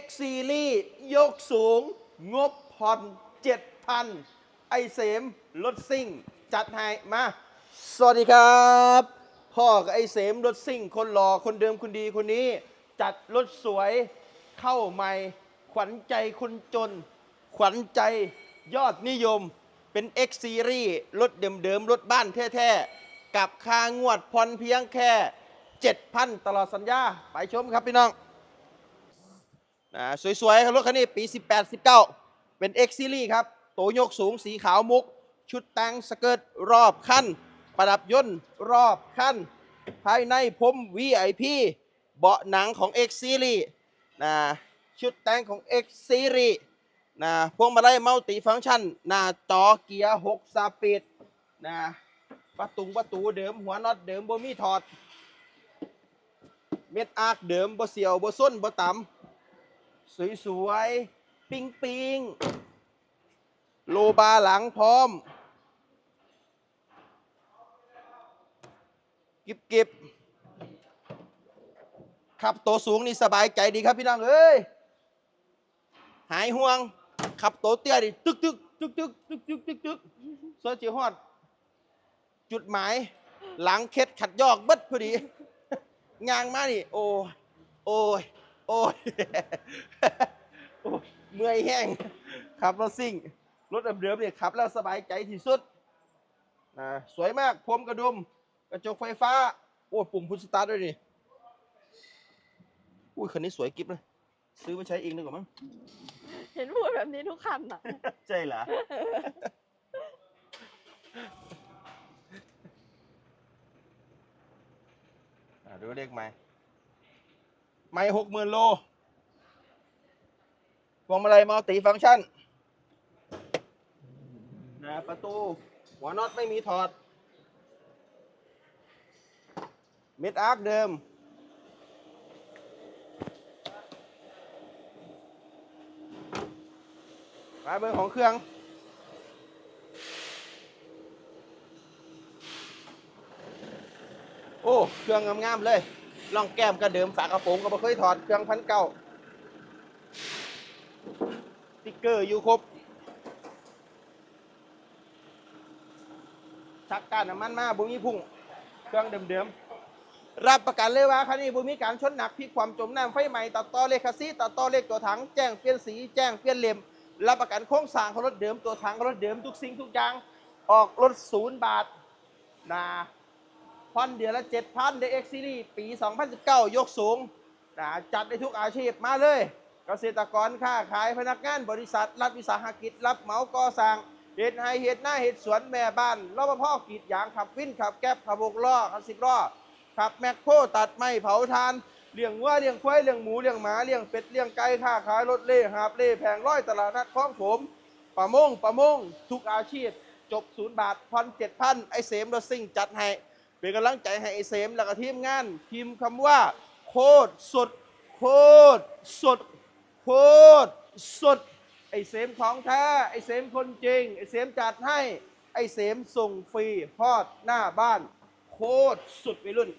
X Series ยกสูง งบผ่อน7,000 ไอเสมรถซิ่ง จัดให้มา สวัสดีครับ พ่อกับไอเสมรถซิ่ง คนหล่อคนเดิมคนดีคนนี้ จัดรถสวยเข้าใหม่ ขวัญใจคนจน ขวัญใจยอดนิยมเป็น X Series รถเดิมๆ รถบ้านแท้ๆ กับค่างวดผ่อนเพียงแค่ 7,000 ตลอดสัญญา ไปชมครับพี่น้อง นะสวยๆรถคันนี้ปี 18 19 เป็น X Series ครับโตวยกสูงสีขาวมุก ชุดแต่งสเกิร์ตรอบคันประดับยนต์รอบคันภายในผม VIP เบาะหนังของ X Series นะชุดแต่งของ X Series นะพวงมาลัยมัลติฟังก์ชัน หน้าจอเกียร์ 6 สปีดนะประตูประตูเดิมหัวน็อตเดิมบ่มีถอด เม็ดอาร์คเดิมบ่เสียวบ่ส้นบ่ต่ำ สวยๆ ปิงปิงโลบาหลังพร้อม กิบกิบขับตัวสูงนี่สบายใจดีครับพี่น้องเอ้ย หายห่วง ขับตัวเตี้ยดิตึกตึกตึกตึกตึกตึกตึกตึกโซจิฮอด จุดหมาย หลังเคล็ดขัดยอกเบิดพอดี งางมานี่ โอ้ยโอ้ย โอ้ยโอ้ยเมื่อยแห้งขับรถซิ่ง รถเดิมๆเนี่ยขับแล้วสบายใจที่สุดอ่าสวยมากพรมกระดุม กระจกไฟฟ้า โอ้ยปุ่มพุชสตาร์ทด้วยนี่อุ้ยคันนี้สวยกิ๊บเลย ซื้อมาใช้เองดีกว่ามั้งเห็นพูดแบบนี้ทุกคันอะ ใช่เหรออะดูเลขไม่ ไม่หกหมื่นโลพวงมาลัยมัลติฟังก์ชันนะประตู หัวน็อตไม่มีถอด เม็ดอาร์คเดิมมายเบอร์ของเครื่อง โอ้ เครื่องงามๆเลย ล่องแก้มก็เดิมฝากระโปรงก็บ่เคยถอดเครื่องพันเก้าติ๊กเกอร์อยู่ครบชักการน้ำมันมาบุมีพุ่ง เครื่องเดิมๆ รับประกันเลยว่าคันนี้บุมีการชนหนักพิกความจมน้ำไฟใหม่ตัดต่อเลขคัสซีตัดต่อเลขตัวถังแจ้งเปลี่ยนสีแจ้งเปลี่ยนเลมรับประกันโครงสร้างของรถเดิมตัวถังของรถเดิมทุกสิ่งทุกอย่างออกรถศูนย์บาทนะ ผ่อนเดือนละเจ็ดพันเดเอ็กซีรีปี 2019 ยกสูงนะจัดได้ทุกอาชีพมาเลย เกษตรกรค้าขายพนักงานบริษัท รัฐวิสาหกิจ รับเหมาก่อสร้างเห็ดไฮเห็ดหน้าเห็ดสวนแม่บ้านรปภกรีดยางขับวินขับแก๊บขับวกล้อขับสิบล้อขับแมคโครตัดไม้เผาทานเลี้ยงวัวเลี้ยงควายเลี้ยงหมูเลี้ยงหมาเลี้ยงเป็ดเลี้ยงไก่ค้าขายรถเล่หาบเล่แผงร้อยตลาดนัดคลองผมประมงประมง ทุกอาชีพ จบศูนย์บาทพันเจ็ดพันไอเสมรถซิ่งจัดให้ เป็นกำลังใจให้ไอเสมแล้วก็ทีมงาน พิมพ์คำว่า โคตรสุดโคตรสุดโคตรสุดไอเสมของแท้ ไอเสมคนจริง ไอเสมจัดให้ ไอเสมส่งฟรีฮอดหน้าบ้าน โคตรสุดไปรุ่น